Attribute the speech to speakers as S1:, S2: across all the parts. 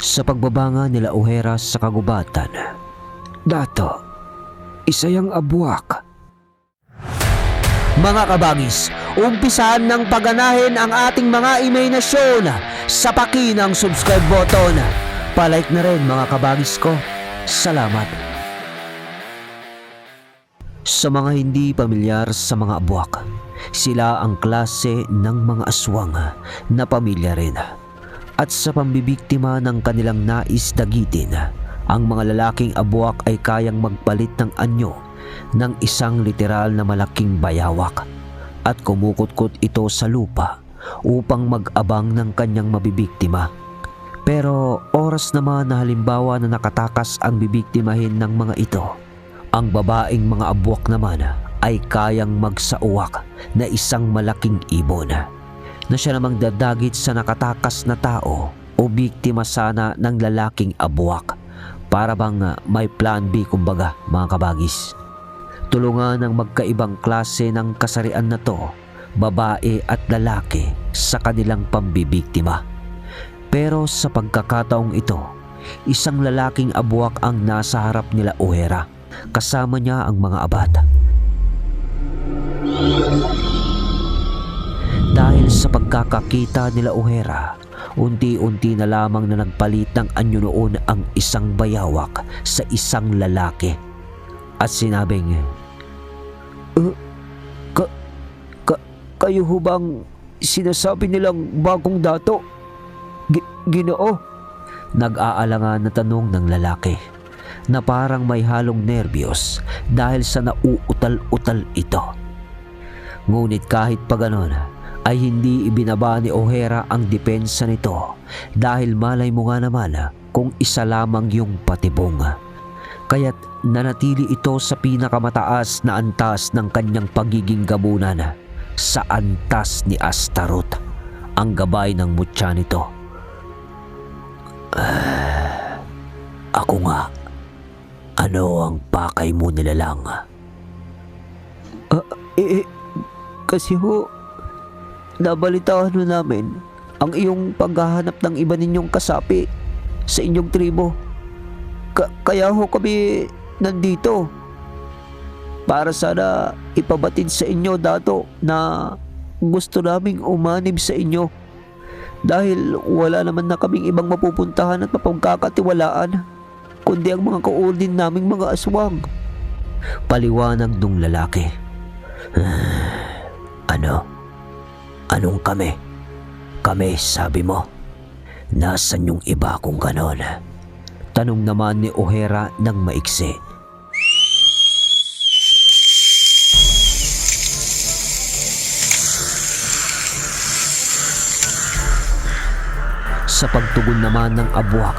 S1: Sa pagbabanga nila Ohera sa kagubatan, Dato, isa yung abuak. Mga kabagis, umpisahan ng paganahin ang ating mga imahinasyon sa pakinang subscribe button. Palike na rin mga kabagis ko. Salamat. Sa mga hindi pamilyar sa mga abuak, sila ang klase ng mga aswang na pamilya rin. At sa pambibiktima ng kanilang nais dagitin, ang mga lalaking abuak ay kayang magpalit ng anyo ng isang literal na malaking bayawak at kumukutkot ito sa lupa upang mag-abang ng kanyang mabibiktima. Pero oras naman na halimbawa na nakatakas ang bibiktimahin ng mga ito, ang babaeng mga abuak naman ay kayang magsauwak na isang malaking ibon na siya namang dadagit sa nakatakas na tao o biktima sana ng lalaking abuak para bang ah, may plan B kumbaga mga kabagis. Tulungan ng magkaibang klase ng kasarian na to, babae at lalaki sa kanilang pambibiktima. Pero sa pagkakataong ito, isang lalaking abuak ang nasa harap nila Ohera. Kasama niya ang mga abad. Sa pagkakakita nila Ohera, unti-unti na lamang na nagpalit ng anyo noon ang isang bayawak sa isang lalaki. At sinabing, "Uh, ka, ka, kayo ho bang sinasabi nilang bagong dato? Gi- ginoo? Nag-aalangan na tanong ng lalaki na parang may halong nerbiyos dahil sa nauutal-utal ito. Ngunit kahit pa ganon, ay hindi ibinaba ni O'Hara ang depensa nito dahil malay mo nga naman kung isa lamang yung patibong. Kaya't nanatili ito sa pinakamataas na antas ng kanyang pagiging gabunan sa antas ni Astaroth, ang gabay ng mutya nito. Ah, ako nga, ano ang pakay mo nilalang? Eh, eh, kasi ho, nabalitaan ho namin ang iyong paghahanap ng iba ninyong kasapi sa inyong tribo. Ka- kaya ho kami nandito para sana ipabatid sa inyo dato na gusto naming umanib sa inyo dahil wala naman na kaming ibang mapupuntahan at mapagkakatiwalaan kundi ang mga kaordin naming mga aswang. Paliwanag nung lalaki. ano? Anong kami? Kami, sabi mo. Nasaan yung iba kung ganon? Tanong naman ni O'Hara ng maiksi. Sa pagtugon naman ng abwak,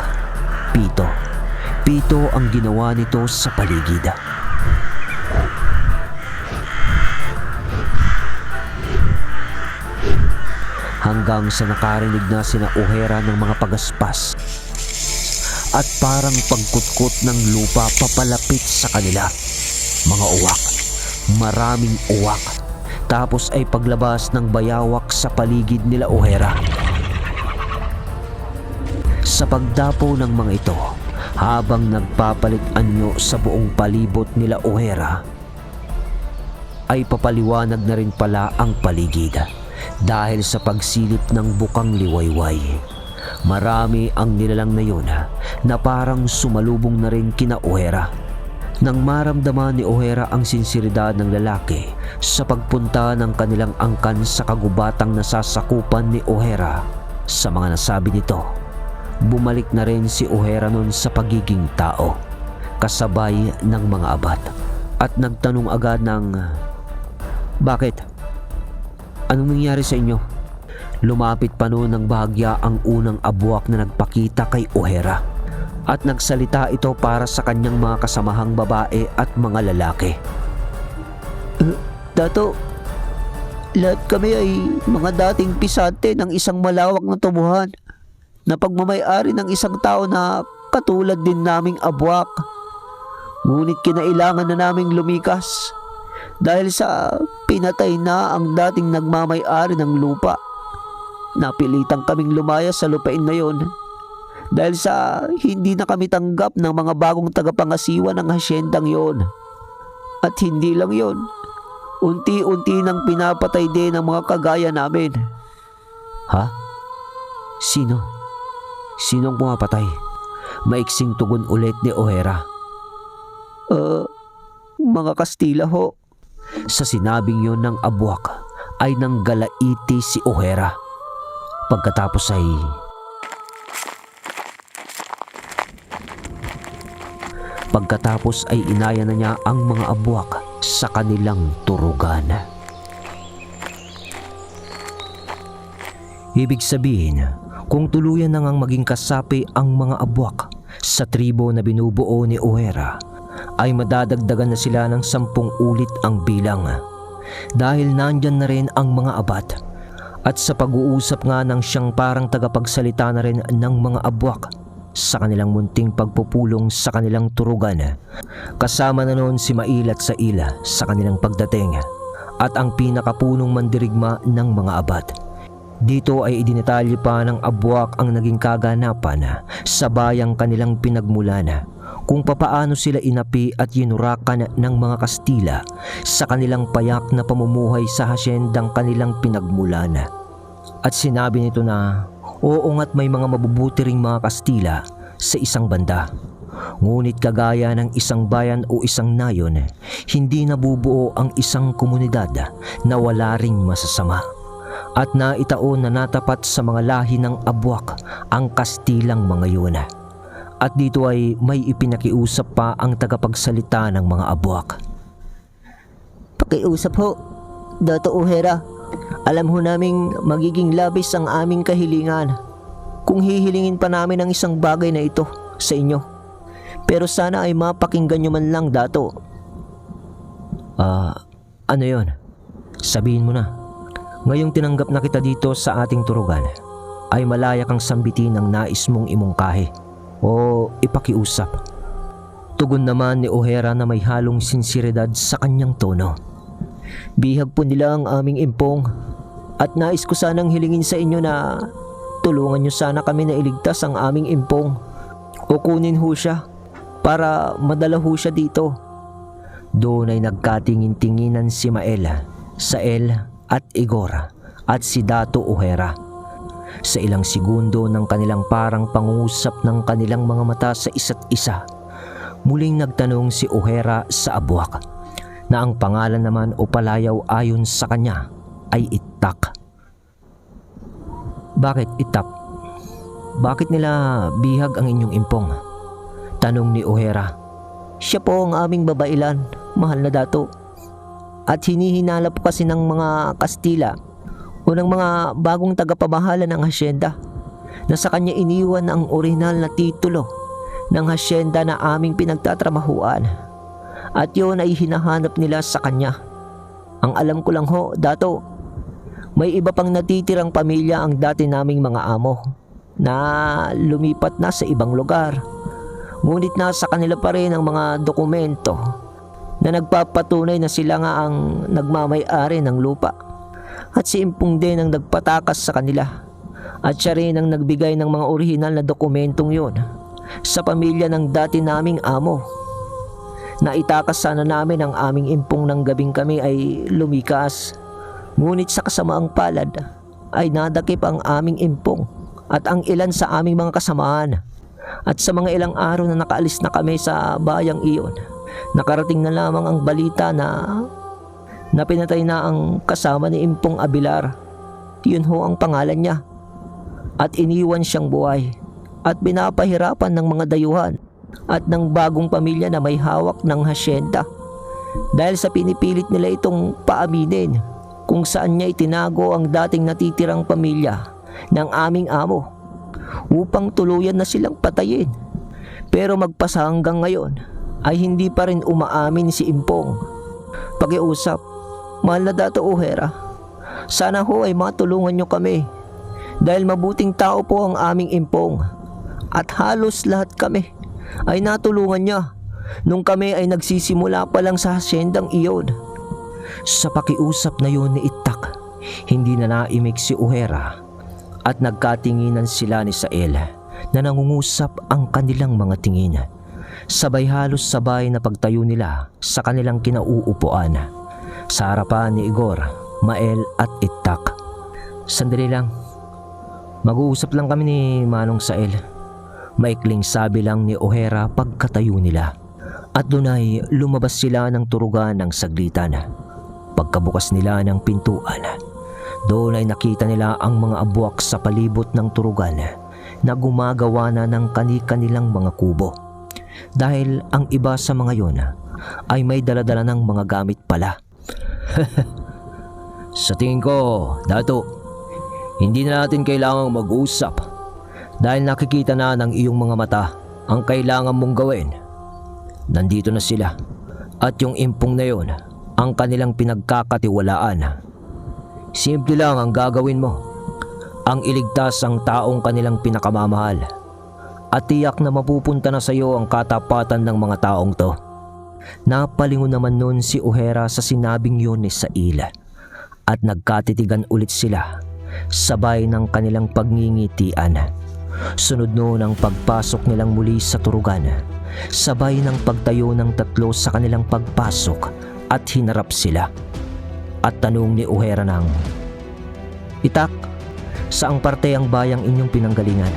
S1: pito. Pito ang ginawa nito sa paligid. Hanggang sa nakarinig na sina Ohera ng mga pagaspas at parang pagkutkot ng lupa papalapit sa kanila. Mga uwak, maraming uwak. Tapos ay paglabas ng bayawak sa paligid nila Ohera. Sa pagdapo ng mga ito, habang nagpapalit anyo sa buong palibot nila Ohera, ay papaliwanag na rin pala ang paligid dahil sa pagsilip ng bukang liwayway. Marami ang nilalang na yun na parang sumalubong na rin kina Ohera. Nang maramdaman ni Ohera ang sinseridad ng lalaki sa pagpunta ng kanilang angkan sa kagubatang nasasakupan ni Ohera sa mga nasabi nito, bumalik na rin si Ohera nun sa pagiging tao, kasabay ng mga abat at nagtanong agad ng Bakit? Anong nangyari sa inyo? Lumapit pa noon ng bahagya ang unang abuak na nagpakita kay Ohera at nagsalita ito para sa kanyang mga kasamahang babae at mga lalaki. Uh, Dato, lahat kami ay mga dating pisante ng isang malawak na tubuhan na pagmamayari ng isang tao na katulad din naming abwak. Ngunit kinailangan na naming lumikas dahil sa pinatay na ang dating nagmamay-ari ng lupa. Napilitang kaming lumaya sa lupain na yon Dahil sa hindi na kami tanggap ng mga bagong tagapangasiwa ng hasyendang yon. At hindi lang yon, unti-unti nang pinapatay din ang mga kagaya namin. Ha? Sino? Sinong pumapatay? Maiksing tugon ulit ni O'Hara. Uh, mga Kastila ho. Sa sinabing yon ng abwak ay nanggalaiti si O'Hara. Pagkatapos ay Pagkatapos ay inaya na niya ang mga abwak sa kanilang turugan. Ibig sabihin, kung tuluyan na ngang maging kasapi ang mga abwak sa tribo na binubuo ni O'Hara, ay madadagdagan na sila ng sampung ulit ang bilang. Dahil nandyan na rin ang mga abat. At sa pag-uusap nga ng siyang parang tagapagsalita na rin ng mga abwak sa kanilang munting pagpupulong sa kanilang turugan. Kasama na noon si Mail at Saila sa kanilang pagdating at ang pinakapunong mandirigma ng mga abad. Dito ay idinetalye pa ng abwak ang naging kaganapan sa bayang kanilang pinagmulan kung papaano sila inapi at yinurakan ng mga Kastila sa kanilang payak na pamumuhay sa hasyendang kanilang pinagmulan. At sinabi nito na Oo nga't may mga mabubuti ring mga Kastila sa isang banda. Ngunit kagaya ng isang bayan o isang nayon, hindi nabubuo ang isang komunidad na wala ring masasama. At naitaon na natapat sa mga lahi ng abwak ang Kastilang mga yun. At dito ay may ipinakiusap pa ang tagapagsalita ng mga abwak.
S2: Pakiusap ho, Dato O'Hara. Alam ho naming magiging labis ang aming kahilingan kung hihilingin pa namin ang isang bagay na ito sa inyo. Pero sana ay mapakinggan nyo man lang, Dato.
S1: Ah, ano yon? Sabihin mo na. Ngayong tinanggap na kita dito sa ating turugan, ay malaya kang sambitin ng nais mong imungkahi o ipakiusap. Tugon naman ni O'Hara na may halong sinsiridad sa kanyang tono.
S2: Bihag po nila ang aming impong at nais ko sanang hilingin sa inyo na tulungan nyo sana kami na iligtas ang aming impong o kunin ho siya para madala ho siya dito.
S1: Doon ay nagkatingin-tinginan si Mael, Sael at Igor at si Dato O'Hara. Sa ilang segundo ng kanilang parang pangungusap ng kanilang mga mata sa isa't isa, muling nagtanong si O'Hara sa abwak na ang pangalan naman o palayaw ayon sa kanya ay Itak. Bakit Itak? Bakit nila bihag ang inyong impong? Tanong ni O'Hara.
S2: Siya po ang aming babailan, mahal na dato. At hinihinala po kasi ng mga Kastila o ng mga bagong tagapamahala ng hasyenda na sa kanya iniwan ang orihinal na titulo ng hasyenda na aming pinagtatramahuan. At yun ay hinahanap nila sa kanya. Ang alam ko lang ho, dato, may iba pang natitirang pamilya ang dati naming mga amo na lumipat na sa ibang lugar. Ngunit nasa kanila pa rin ang mga dokumento na nagpapatunay na sila nga ang nagmamay-ari ng lupa. At si Impong din ang nagpatakas sa kanila. At siya rin ang nagbigay ng mga orihinal na dokumentong yon sa pamilya ng dati naming amo. Naitakas sana namin ang aming impong ng gabing kami ay lumikas. Ngunit sa kasamaang palad ay nadakip ang aming impong at ang ilan sa aming mga kasamaan. At sa mga ilang araw na nakaalis na kami sa bayang iyon, nakarating na lamang ang balita na na pinatay na ang kasama ni Impong Abilar. Yun ho ang pangalan niya. At iniwan siyang buhay at pinapahirapan ng mga dayuhan at ng bagong pamilya na may hawak ng hasyenda. Dahil sa pinipilit nila itong paaminin kung saan niya itinago ang dating natitirang pamilya ng aming amo upang tuluyan na silang patayin. Pero magpasa hanggang ngayon ay hindi pa rin umaamin si Impong. Pakiusap, mahal na dato O'Hara, sana ho ay matulungan nyo kami dahil mabuting tao po ang aming Impong at halos lahat kami ay natulungan niya nung kami ay nagsisimula pa lang sa hasyendang iyon.
S1: Sa pakiusap na yun ni Itak, hindi na naimik si O'Hara at nagkatinginan sila ni Sael na nangungusap ang kanilang mga tingin. Sabay halos sabay na pagtayo nila sa kanilang kinauupuan. Sa harapan ni Igor, Mael at Itak. Sandali lang. Mag-uusap lang kami ni Manong Sael. Maikling sabi lang ni O'Hara pagkatayo nila. At doon ay lumabas sila ng turugan ng saglitan. Pagkabukas nila ng pintuan, doon ay nakita nila ang mga abuak sa palibot ng turugan na gumagawa na ng kani-kanilang mga kubo. Dahil ang iba sa mga yon ay may daladala ng mga gamit pala. sa tingin ko, Dato, hindi na natin kailangang mag-usap dahil nakikita na ng iyong mga mata ang kailangan mong gawin. Nandito na sila at yung impong na yon ang kanilang pinagkakatiwalaan. Simple lang ang gagawin mo. Ang iligtas ang taong kanilang pinakamamahal. At tiyak na mapupunta na sa iyo ang katapatan ng mga taong to. Napalingon naman nun si O'Hara sa sinabing yun ni Saila. At nagkatitigan ulit sila. Sabay ng kanilang pagngingitian. Sunod noon ang pagpasok nilang muli sa turugan. Sabay ng pagtayo ng tatlo sa kanilang pagpasok at hinarap sila. At tanong ni O'Hara ng, Itak, saang parte ang bayang inyong pinanggalingan?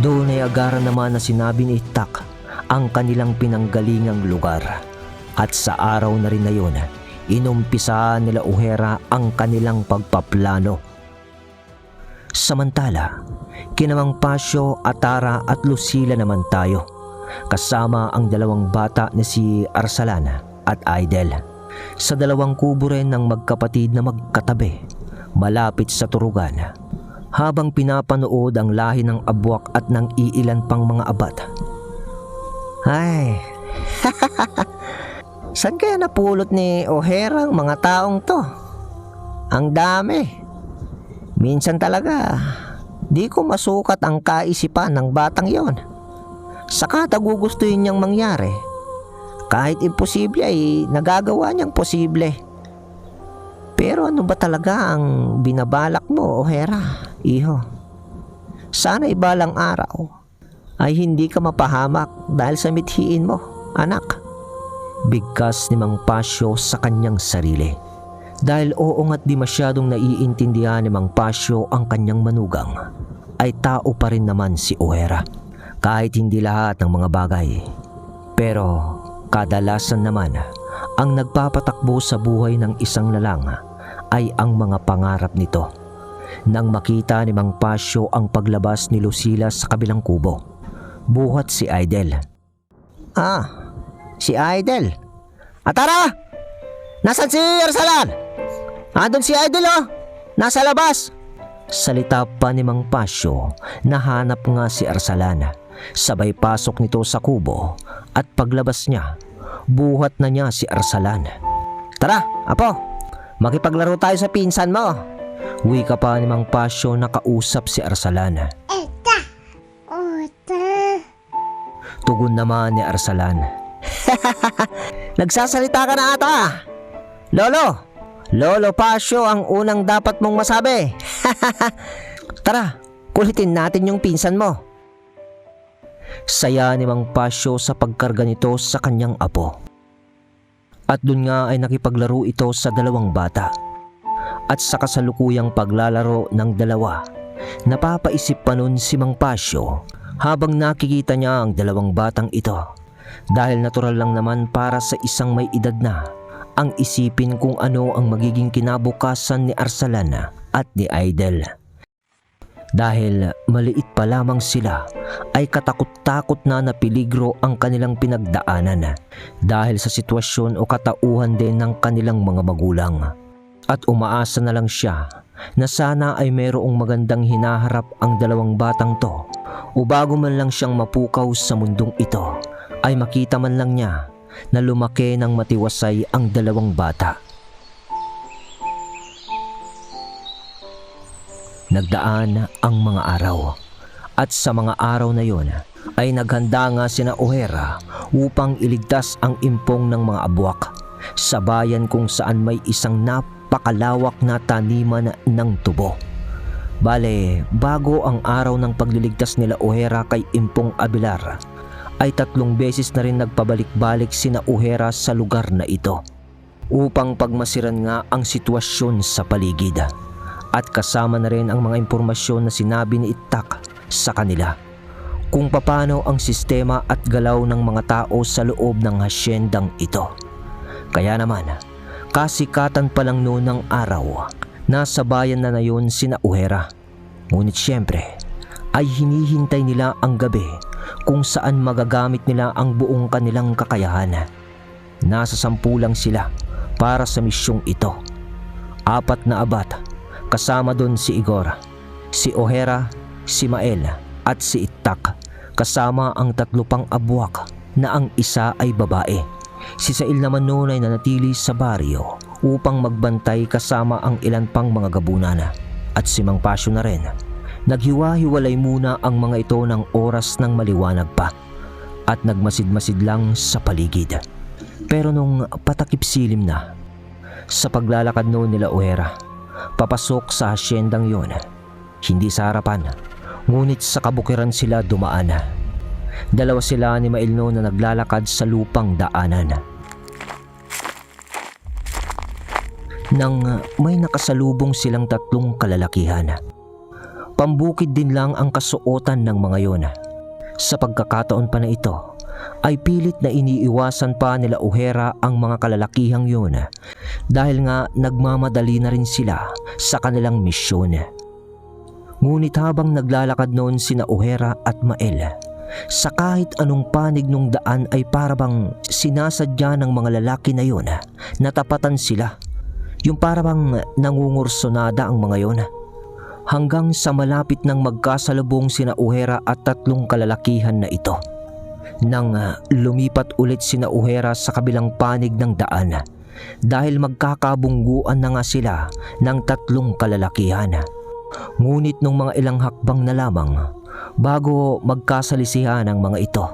S1: Doon ay agaran naman na sinabi ni Itak ang kanilang pinanggalingang lugar. At sa araw na rin na yun, inumpisahan nila O'Hara ang kanilang pagpaplano. Samantala, kinamang Pasyo, Atara at Lucila naman tayo. Kasama ang dalawang bata na si Arsalana at Aidel. Sa dalawang kubo rin ng magkapatid na magkatabi, malapit sa turugan. Habang pinapanood ang lahi ng abwak at ng iilan pang mga abat. Ay, saan kaya napulot ni O'Hara ang mga taong to? Ang dami. Minsan talaga, di ko masukat ang kaisipan ng batang yon. Saka tagugustuhin niyang mangyari. Kahit imposible ay nagagawa niyang posible. Pero ano ba talaga ang binabalak mo, O'Hara, iho? Sana ibalang araw ay hindi ka mapahamak dahil sa mithiin mo, anak. Bigkas ni Mang Pasyo sa kanyang sarili. Dahil oo nga't di masyadong naiintindihan ni Mang Pasyo ang kanyang manugang, ay tao pa rin naman si O'Hara. Kahit hindi lahat ng mga bagay. Pero kadalasan naman, ang nagpapatakbo sa buhay ng isang lalang ay ang mga pangarap nito. Nang makita ni Mang Pasyo ang paglabas ni Lucila sa kabilang kubo, buhat si Idel. Ah, si Idel. Atara! Nasaan si Arsalan? Andun si Idol oh! Nasa labas! Salita pa ni Mang Pasyo, nahanap nga si Arsalan. Sabay pasok nito sa kubo at paglabas niya, buhat na niya si Arsalan. Tara, apo! Makipaglaro tayo sa pinsan mo! Wika pa ni Mang Pasyo nakausap si Arsalan. Tugon naman ni Arsalan. Nagsasalita ka na ata. Lolo, Lolo Pasyo ang unang dapat mong masabi. Tara, kulitin natin yung pinsan mo. Saya ni Mang Pasyo sa pagkarga nito sa kanyang apo. At dun nga ay nakipaglaro ito sa dalawang bata. At sa kasalukuyang paglalaro ng dalawa, napapaisip pa nun si Mang Pasyo habang nakikita niya ang dalawang batang ito. Dahil natural lang naman para sa isang may edad na ang isipin kung ano ang magiging kinabukasan ni Arsalana at ni Aidel. Dahil maliit pa lamang sila ay katakot-takot na na peligro ang kanilang pinagdaanan dahil sa sitwasyon o katauhan din ng kanilang mga magulang. At umaasa na lang siya na sana ay mayroong magandang hinaharap ang dalawang batang to o bago man lang siyang mapukaw sa mundong ito ay makita man lang niya na lumaki ng matiwasay ang dalawang bata. Nagdaan ang mga araw at sa mga araw na yon ay naghanda nga sina O'Hara upang iligtas ang impong ng mga abwak sa bayan kung saan may isang napakalawak na taniman ng tubo. Bale, bago ang araw ng pagliligtas nila Ohera kay Impong Abilar, ay tatlong beses na rin nagpabalik-balik sina Ohera sa lugar na ito upang pagmasiran nga ang sitwasyon sa paligid at kasama na rin ang mga impormasyon na sinabi ni Itak sa kanila kung papaano ang sistema at galaw ng mga tao sa loob ng hasyendang ito. Kaya naman, kasikatan pa lang noon ng araw, nasa bayan na yun sina Uhera. Ngunit syempre, ay hinihintay nila ang gabi kung saan magagamit nila ang buong kanilang kakayahan. Nasa sampu lang sila para sa misyong ito. Apat na abat, kasama doon si Igor, si Ohera, si Mael at si Itak, kasama ang tatlo pang abwak na ang isa ay babae. Si Sail naman noon ay nanatili sa baryo upang magbantay kasama ang ilan pang mga gabunan at si Mang Pasyo na rin. Naghiwa-hiwalay muna ang mga ito ng oras ng maliwanag pa at nagmasid-masid lang sa paligid. Pero nung patakip silim na, sa paglalakad noon nila Ohera, papasok sa hasyendang yon, hindi sa harapan, ngunit sa kabukiran sila dumaan. Dalawa sila ni Mail noon na naglalakad sa lupang daanan. Nang uh, may nakasalubong silang tatlong kalalakihan. Pambukid din lang ang kasuotan ng mga yon. Sa pagkakataon pa na ito, ay pilit na iniiwasan pa nila Ohera ang mga kalalakihang yun dahil nga nagmamadali na rin sila sa kanilang misyon. Ngunit habang naglalakad noon sina Ohera at Mael, sa kahit anong panig nung daan ay parabang sinasadya ng mga lalaki na yun na tapatan sila. Yung parabang nangungursonada ang mga yon. Hanggang sa malapit nang magkasalubong sina Ohera at tatlong kalalakihan na ito. Nang ah, lumipat ulit sina Ohera sa kabilang panig ng daan dahil magkakabungguan na nga sila ng tatlong kalalakihan. Ngunit nung mga ilang hakbang na lamang bago magkasalisihan ang mga ito,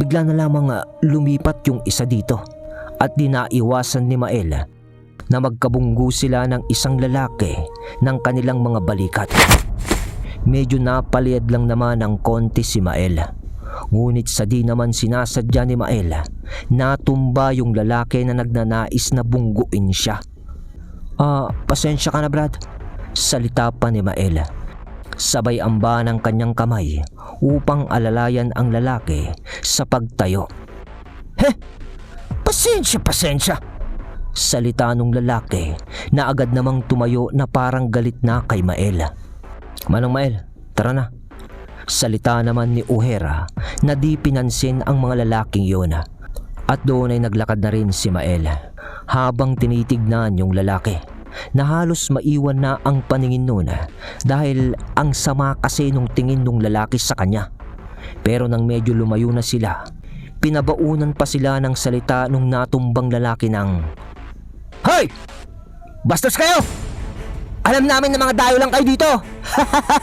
S1: bigla na lamang ah, lumipat yung isa dito at dinaiwasan ni Mael na magkabunggu sila ng isang lalaki ng kanilang mga balikat. Medyo napaliad lang naman ng konti si Mael. Ngunit sa di naman sinasadya ni Mael, natumba yung lalaki na nagnanais na bungguin siya. Ah, pasensya ka na Brad. Salita pa ni Mael. Sabay amba ng kanyang kamay upang alalayan ang lalaki sa pagtayo. Heh! Pasensya, pasensya! Salita nung lalaki na agad namang tumayo na parang galit na kay Mael. Manong Mael, tara na. Salita naman ni Uhera na di pinansin ang mga lalaking yun. At doon ay naglakad na rin si Mael habang tinitignan yung lalaki na halos maiwan na ang paningin noon dahil ang sama kasi nung tingin nung lalaki sa kanya. Pero nang medyo lumayo na sila, pinabaunan pa sila ng salita nung natumbang lalaki ng Hoy! Bastos kayo! Alam namin na mga dayo lang kayo dito!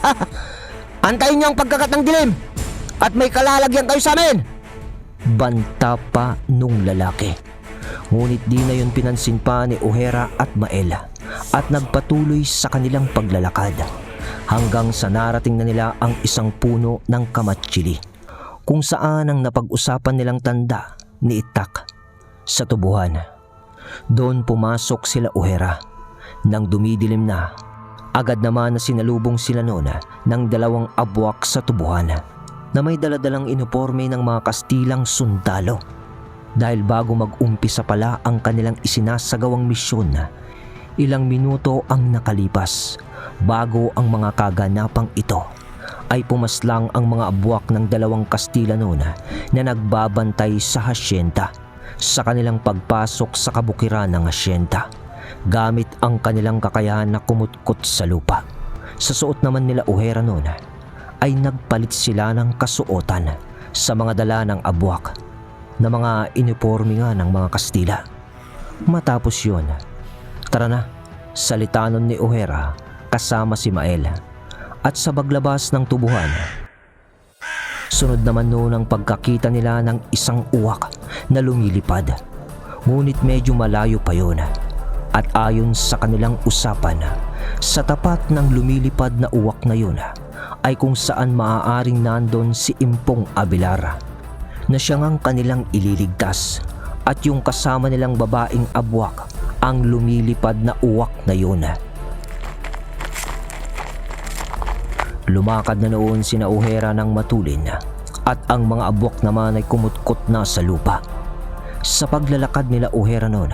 S1: Antayin niyo ang pagkakat ng dilim! At may kalalagyan kayo sa amin! Banta pa nung lalaki. Ngunit di na yun pinansin pa ni Ohera at Maela at nagpatuloy sa kanilang paglalakad hanggang sa narating na nila ang isang puno ng kamatsili kung saan ang napag-usapan nilang tanda ni Itak sa tubuhan. Doon pumasok sila Ohera. Nang dumidilim na, agad naman na sinalubong sila noon ng dalawang abwak sa tubuhan na may daladalang iniforme ng mga Kastilang sundalo. Dahil bago mag-umpisa pala ang kanilang isinasagawang misyon, ilang minuto ang nakalipas bago ang mga kaganapang ito ay pumaslang ang mga abwak ng dalawang Kastila noon na nagbabantay sa hasyenda sa kanilang pagpasok sa kabukiran ng hasyenda gamit ang kanilang kakayahan na kumutkot sa lupa. Sa suot naman nila uhera noon ay nagpalit sila ng kasuotan sa mga dala ng abwak na mga uniforme nga ng mga Kastila. Matapos yun, tara na, salita nun ni Ohera kasama si Mael at sa baglabas ng tubuhan. Sunod naman noon ang pagkakita nila ng isang uwak na lumilipad. Ngunit medyo malayo pa yun. At ayon sa kanilang usapan, Sa tapat ng lumilipad na uwak na yun ay kung saan maaaring nandon si Impong Abilara na siya ngang kanilang ililigtas at yung kasama nilang babaeng abwak ang lumilipad na uwak na yun. Lumakad na noon si Nauhera ng matulin at ang mga abwak naman ay kumutkot na sa lupa. Sa paglalakad nila Uhera noon,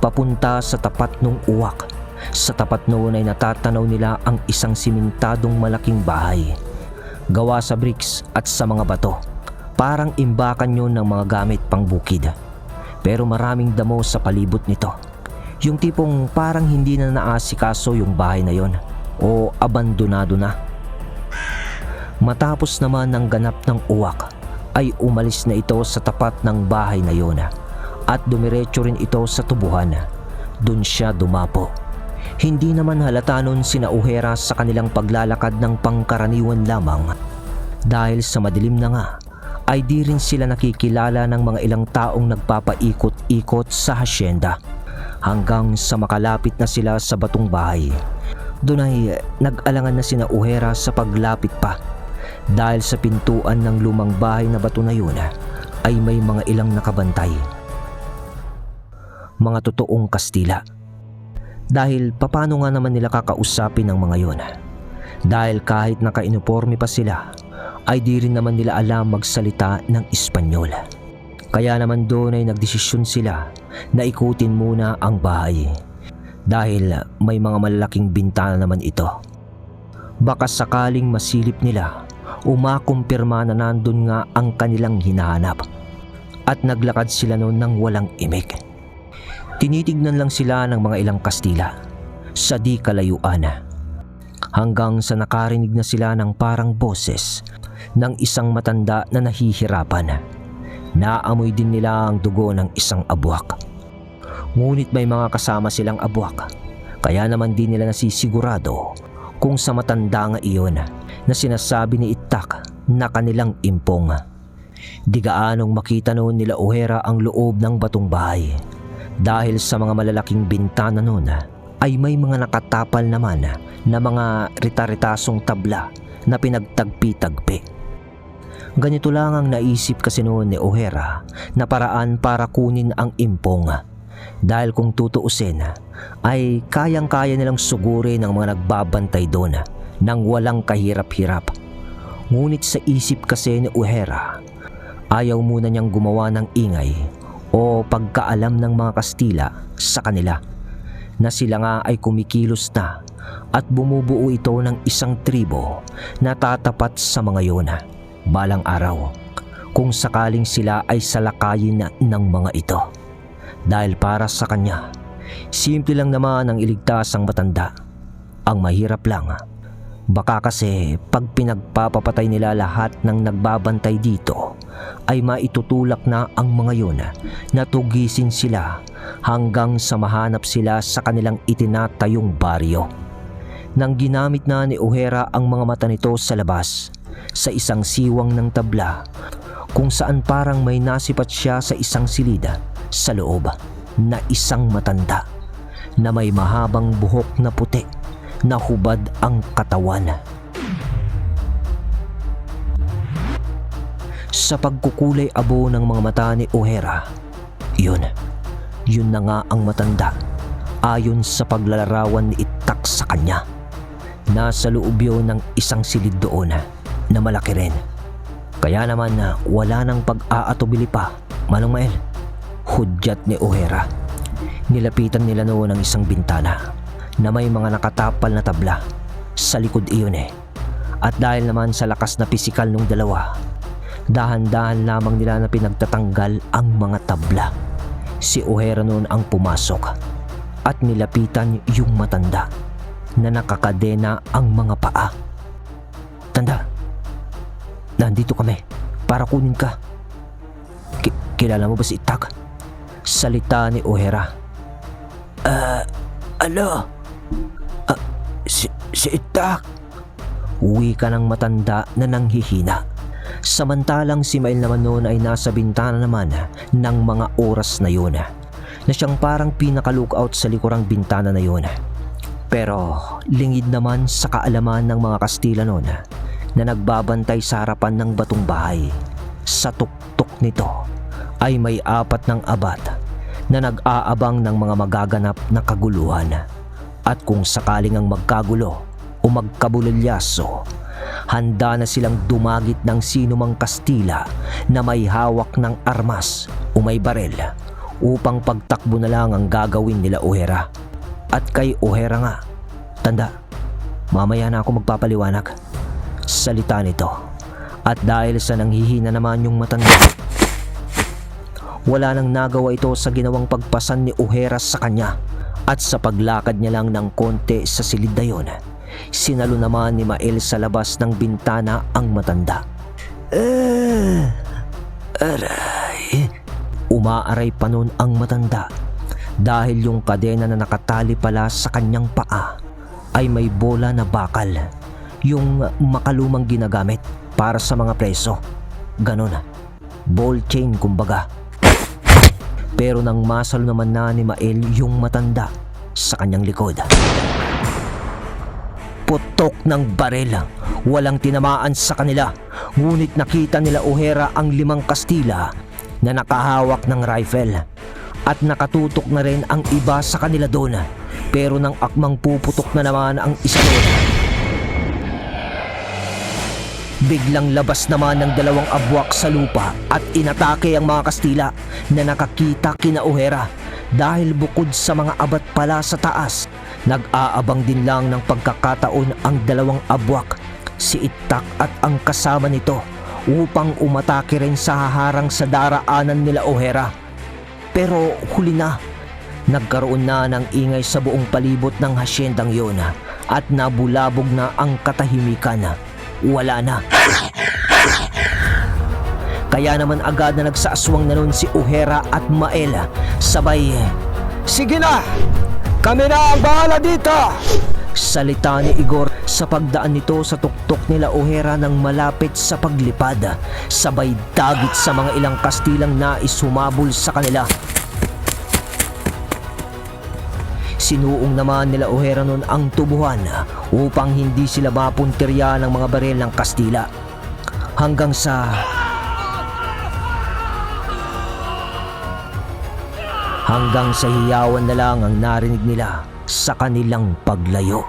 S1: papunta sa tapat ng uwak. Sa tapat noon ay natatanaw nila ang isang simintadong malaking bahay. Gawa sa bricks at sa mga bato. Parang imbakan yun ng mga gamit pang bukid. Pero maraming damo sa palibot nito. Yung tipong parang hindi na naasikaso yung bahay na yon o abandonado na. Matapos naman ng ganap ng uwak ay umalis na ito sa tapat ng bahay na yon at dumiretso rin ito sa tubuhan. Doon siya dumapo. Hindi naman halata nun sina Uhera sa kanilang paglalakad ng pangkaraniwan lamang. Dahil sa madilim na nga, ay di rin sila nakikilala ng mga ilang taong nagpapaikot-ikot sa hasyenda hanggang sa makalapit na sila sa batong bahay. Doon ay nag-alangan na sina Uhera sa paglapit pa dahil sa pintuan ng lumang bahay na bato na yun ay may mga ilang nakabantay. Mga totoong Kastila. Dahil papano nga naman nila kakausapin ng mga yon? Dahil kahit naka-uniforme pa sila, ay di rin naman nila alam magsalita ng Espanyol. Kaya naman doon ay nagdesisyon sila na ikutin muna ang bahay. Dahil may mga malalaking bintana naman ito. Baka sakaling masilip nila, umakumpirma na nandun nga ang kanilang hinahanap. At naglakad sila noon ng walang imik. Tinitignan lang sila ng mga ilang Kastila sa di kalayuan. Hanggang sa nakarinig na sila ng parang boses ng isang matanda na nahihirapan. Naamoy din nila ang dugo ng isang abwak. Ngunit may mga kasama silang abwak. Kaya naman di nila nasisigurado kung sa matanda nga iyon na sinasabi ni Itak na kanilang impong. Di gaanong makita noon nila Ohera ang loob ng batong bahay. Dahil sa mga malalaking bintana noon ay may mga nakatapal naman na mga rita-ritasong tabla na pinagtagpi-tagpi. Ganito lang ang naisip kasi noon ni O'Hara na paraan para kunin ang impong. Dahil kung tutuusin ay kayang-kaya nilang sugurin ng mga nagbabantay doon nang walang kahirap-hirap. Ngunit sa isip kasi ni O'Hara, ayaw muna niyang gumawa ng ingay o pagkaalam ng mga Kastila sa kanila na sila nga ay kumikilos na at bumubuo ito ng isang tribo na tatapat sa mga yona balang araw kung sakaling sila ay salakayin na ng mga ito. Dahil para sa kanya, simple lang naman ang iligtas ang matanda. Ang mahirap lang, baka kasi pag pinagpapapatay nila lahat ng nagbabantay dito, ay maitutulak na ang mga yun na tugisin sila hanggang sa mahanap sila sa kanilang itinatayong baryo. Nang ginamit na ni O'Hara ang mga mata nito sa labas, sa isang siwang ng tabla, kung saan parang may nasipat siya sa isang silida sa loob na isang matanda na may mahabang buhok na puti na hubad ang katawan. Sa pagkukulay abo ng mga mata ni O'Hara, yun, yun na nga ang matanda ayon sa paglalarawan ni Itak sa kanya. Nasa loob yun ng isang silid doon na malaki rin. Kaya naman na wala nang pag-aatubili pa, Manong Mael. Hudyat ni O'Hara. Nilapitan nila noon ang isang bintana na may mga nakatapal na tabla. Sa likod iyon eh. At dahil naman sa lakas na pisikal ng dalawa, dahan-dahan lamang nila na pinagtatanggal ang mga tabla. Si O'Hara noon ang pumasok at nilapitan yung matanda na nakakadena ang mga paa. Tanda, nandito kami para kunin ka. Ki- kilala mo ba si Itak? Salita ni O'Hara. Ah, ano? Ah, si, si Itak? Uwi ka ng matanda na nanghihina. Samantalang si Mail naman noon ay nasa bintana naman ng mga oras na yun na siyang parang pinaka-lookout sa likurang bintana na yun. Pero lingid naman sa kaalaman ng mga Kastila noon na nagbabantay sa harapan ng batong bahay. Sa tuktok nito ay may apat ng abad na nag-aabang ng mga magaganap na kaguluhan. At kung sakaling ang magkagulo o magkabulilyaso, handa na silang dumagit ng sinumang Kastila na may hawak ng armas o may barel upang pagtakbo na lang ang gagawin nila Ohera. At kay Ohera nga, tanda, mamaya na ako magpapaliwanag. Salita nito. At dahil sa nanghihina naman yung matanda, wala nang nagawa ito sa ginawang pagpasan ni Ohera sa kanya at sa paglakad niya lang ng konti sa silid na yun. Sinalo naman ni Mael sa labas ng bintana ang matanda. Eh, aray. Umaaray pa nun ang matanda dahil yung kadena na nakatali pala sa kanyang paa ay may bola na bakal. Yung makalumang ginagamit para sa mga preso. Ganon. Ball chain kumbaga. Pero nang masalo naman na ni Mael yung matanda sa kanyang likod. Putok ng barel. Walang tinamaan sa kanila. Ngunit nakita nila Ohera ang limang Kastila na nakahawak ng rifle. At nakatutok na rin ang iba sa kanila doon. Pero nang akmang puputok na naman ang isa doon. Biglang labas naman ng dalawang abwak sa lupa at inatake ang mga Kastila na nakakita kina Ohera dahil bukod sa mga abat pala sa taas, nag-aabang din lang ng pagkakataon ang dalawang abwak, si Itak at ang kasama nito upang umatake rin sa haharang sa daraanan nila Ohera. Pero huli na, nagkaroon na ng ingay sa buong palibot ng hasyendang yun at nabulabog na ang katahimikan. Wala na. Kaya naman agad na nagsaaswang na nun si Uhera at Maela. Sabay, Sige na! Kami na ang bahala dito! Salita ni Igor sa pagdaan nito sa tuktok nila Ohera nang malapit sa paglipad. Sabay dagit sa mga ilang kastilang nais humabol sa kanila. Sinuong naman nila Ohera nun ang tubuhan upang hindi sila mapuntirya ng mga baril ng Kastila. Hanggang sa hanggang sa hiyawan na lang ang narinig nila sa kanilang paglayo.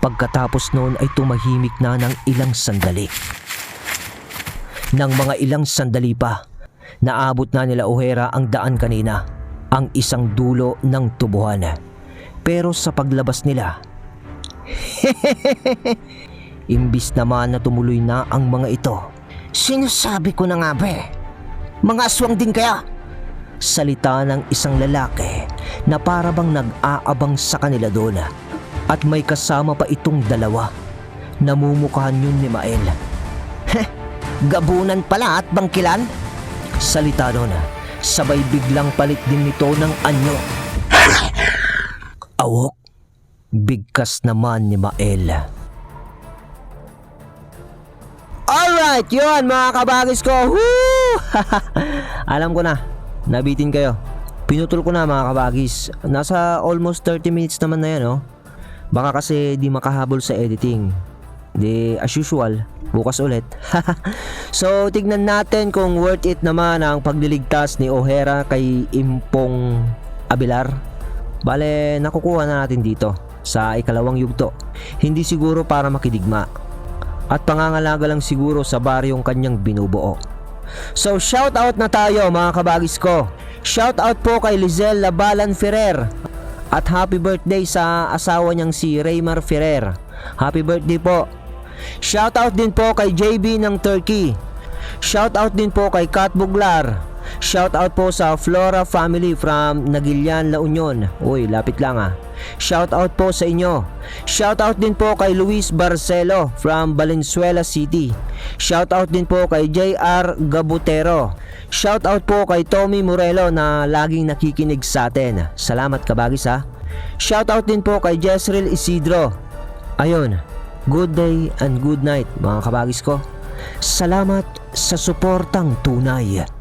S1: Pagkatapos noon ay tumahimik na ng ilang sandali. Nang mga ilang sandali pa, naabot na nila Ohera ang daan kanina, ang isang dulo ng tubuhan. Pero sa paglabas nila, imbis naman na tumuloy na ang mga ito,
S2: Sinasabi ko na nga ba. Mga aswang din kaya?
S1: salita ng isang lalaki na parabang nag-aabang sa kanila doon at may kasama pa itong dalawa. Namumukhaan yun ni Mael.
S2: Gabunan pala at bangkilan?
S1: Salita doon sabay biglang palit din nito ng anyo. Awok, bigkas naman ni Mael.
S2: Alright, yun mga kabagis ko. Woo!
S1: Alam ko na, nabitin kayo. Pinutol ko na mga kabagis. Nasa almost 30 minutes naman na yan, oh. Baka kasi di makahabol sa editing. Di, as usual, bukas ulit. so, tignan natin kung worth it naman ang pagliligtas ni O'Hara kay Impong Abilar. Bale, nakukuha na natin dito sa ikalawang yugto. Hindi siguro para makidigma. At pangangalaga lang siguro sa baryong kanyang binubuo. So shout out na tayo mga kabagis ko. Shout out po kay Lizelle Labalan Ferrer. At happy birthday sa asawa niyang si Raymar Ferrer. Happy birthday po. Shout out din po kay JB ng Turkey. Shout out din po kay Kat Buglar. Shout out po sa Flora family from Nagilian, La Union. Uy, lapit lang ah. Shout out po sa inyo. Shout out din po kay Luis Barcelo from Valenzuela City. Shout out din po kay JR Gabutero. Shout out po kay Tommy Morelo na laging nakikinig sa atin. Salamat kabagis ha. Shout out din po kay Jezreel Isidro. Ayun, good day and good night mga kabagis ko. Salamat sa suportang tunay.